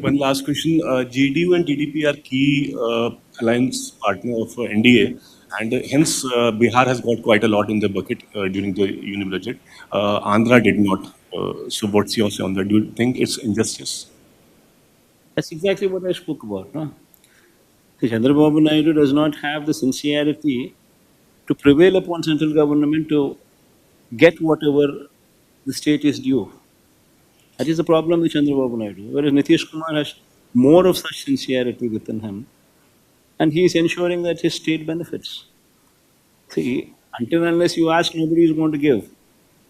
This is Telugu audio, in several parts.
One last question. Uh, JDU and TDP are key uh, alliance partner of uh, NDA, and uh, hence uh, Bihar has got quite a lot in the bucket uh, during the union budget. Andhra did not. So, what's your say on that? Do you think it's injustice? That's exactly what I spoke about. No? Chandrababu Naidu does not have the sincerity to prevail upon central government to get whatever the state is due. That is the problem with Chandrababu Naidu. Whereas Nitish Kumar has more of such sincerity within him, and he is ensuring that his state benefits. See, until unless you ask, nobody is going to give.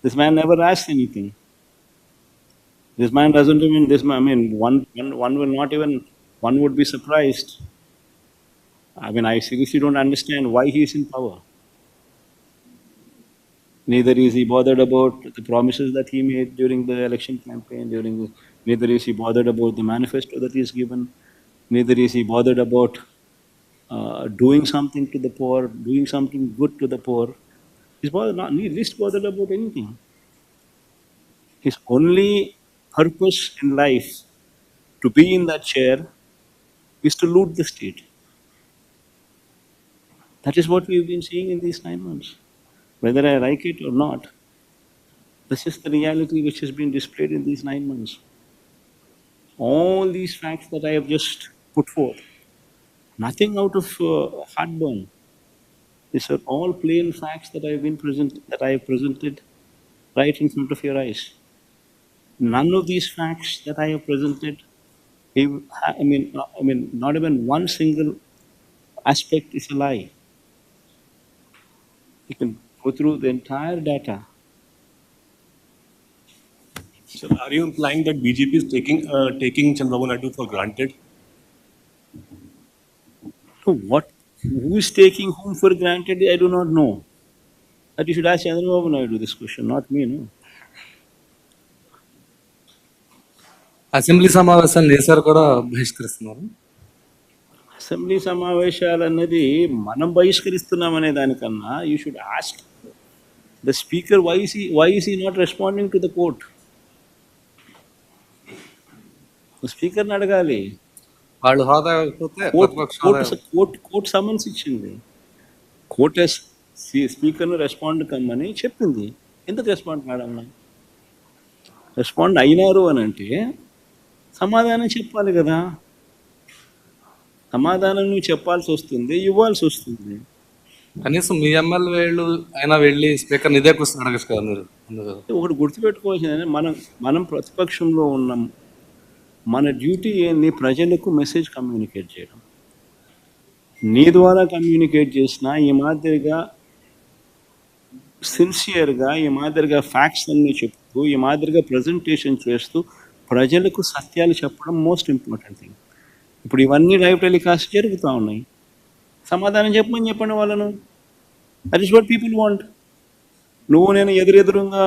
This man never asks anything. This man doesn't even, this man, I mean, one, one, one will not even, one would be surprised. I mean, I seriously don't understand why he is in power. Neither is he bothered about the promises that he made during the election campaign, during the, neither is he bothered about the manifesto that he has given, neither is he bothered about uh, doing something to the poor, doing something good to the poor. He's bothered, not least bothered about anything. His only purpose in life to be in that chair is to loot the state. That is what we've been seeing in these nine months. Whether I like it or not, this is the reality which has been displayed in these nine months. All these facts that I have just put forth, nothing out of uh, heartburn. These are all plain facts that I have been present that I have presented right in front of your eyes. None of these facts that I have presented, I mean, I mean, not even one single aspect is a lie. You can go through the entire data. So, are you implying that BJP is taking uh, taking Chandrababu Naidu for granted? So what, who is taking whom for granted, I do not know. That you should ask Chandrababu Naidu this question, not me, no. Assembly సమావేశాలను ఏసారి కూడా బహిష్కరిస్తున్నారు అసెంబ్లీ సమావేశాలు అన్నది మనం బహిష్కరిస్తున్నామనే దానికన్నా you should ask the speaker why he why is he not responding to the court స్పీకర్ని అడగాలి. వాళ్ళు హోదా కోర్టు కోర్టు సమన్స్ ఇచ్చింది. కోర్టు స్పీకర్ను రెస్పాండ్ కమ్మని చెప్పింది. ఎందుకు రెస్పాండ్ కాడమ్మా రెస్పాండ్ అయినారు అని అంటే సమాధానం చెప్పాలి కదా. సమాధానం నువ్వు చెప్పాల్సి వస్తుంది ఇవ్వాల్సి వస్తుంది. కనీసం మీ ఎమ్మెల్యేలు అయినా వెళ్ళి స్పీకర్ ఇదే క్వశ్చన్ అడగచ్చు కదా మీరు? ఒకటి గుర్తుపెట్టుకోవాల్సింది మనం మనం ప్రతిపక్షంలో ఉన్నాం. మన డ్యూటీ ఏంది? ప్రజలకు మెసేజ్ కమ్యూనికేట్ చేయడం. నీ ద్వారా కమ్యూనికేట్ చేసినా ఈ మాదిరిగా సిన్సియర్గా ఈ మాదిరిగా ఫ్యాక్ట్స్ అన్నీ చెప్తూ ఈ మాదిరిగా ప్రజెంటేషన్ చేస్తూ ప్రజలకు సత్యాలు చెప్పడం మోస్ట్ ఇంపార్టెంట్ థింగ్. ఇప్పుడు ఇవన్నీ లైవ్ టెలికాస్ట్ జరుగుతూ ఉన్నాయి. సమాధానం చెప్పమని చెప్పండి వాళ్ళను. That is what people want నువ్వు నేను ఎదురెదురుగా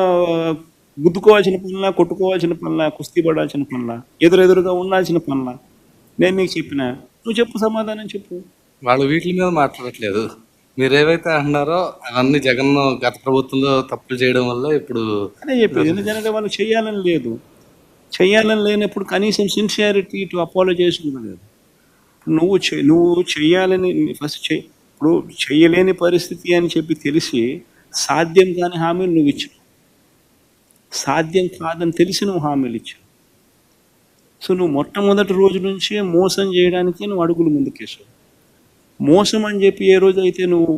గుద్దుకోవాల్సిన పనులా కొట్టుకోవాల్సిన పనులా కుస్తీ పడాల్సిన పనులా ఎదురెదురుగా ఉండాల్సిన పనులా నేను నీకు చెప్పిన. నువ్వు చెప్పు సమాధానం చెప్పు. వాళ్ళు వీటి మీద మాట్లాడట్లేదు. మీరు ఏవైతే అంటున్నారో అవన్నీ జగన్ గత ప్రభుత్వంలో తప్పులు చేయడం వల్ల ఇప్పుడు అదే చెప్పేది. ఎందుకంటే వాళ్ళు చేయాలని లేదు. చేయాలని లేనప్పుడు కనీసం సిన్సియారిటీ టు అపాలజైజ్ లేదు. నువ్వు చే- నువ్వు చేయాలని ఫస్ట్ చే ఇప్పుడు చేయలేని పరిస్థితి అని చెప్పి తెలిసి సాధ్యం కాని హామీలు నువ్వు ఇచ్చావు సాధ్యం కాదని తెలిసి నువ్వు హామీలు ఇచ్చావు సో నువ్వు మొట్టమొదటి రోజు నుంచే మోసం చేయడానికి నువ్వు అడుగులు ముందుకేసావు. మోసం అని చెప్పి ఏ రోజు అయితే నువ్వు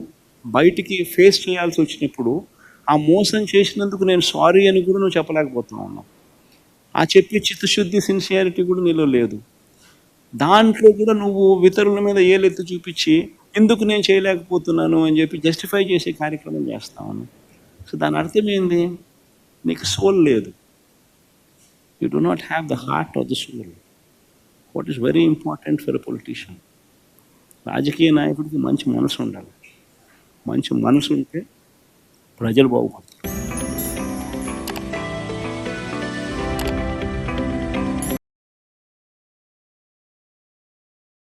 బయటికి ఫేస్ చేయాల్సి వచ్చినప్పుడు ఆ మోసం చేసినందుకు నేను సారీ అని కూడా నువ్వు చెప్పలేకపోతున్నావు ఆ చెప్పే చిత్తశుద్ధి సిన్సియారిటీ కూడా నీలో లేదు. దాంట్లో కూడా నువ్వు ఇతరుల మీద ఏలెత్తి చూపించి ఎందుకు నేను చేయలేకపోతున్నాను? అని చెప్పి జస్టిఫై చేసే కార్యక్రమం చేస్తాను సో దాని అర్థం ఏంది? నీకు సోల్ లేదు. You do not have the heart of the soul what is very important for a politician రాజకీయ నాయకుడికి మంచి మనసు ఉండాలి. మంచి మనసు ఉంటే ప్రజలు బాగుపడతారు.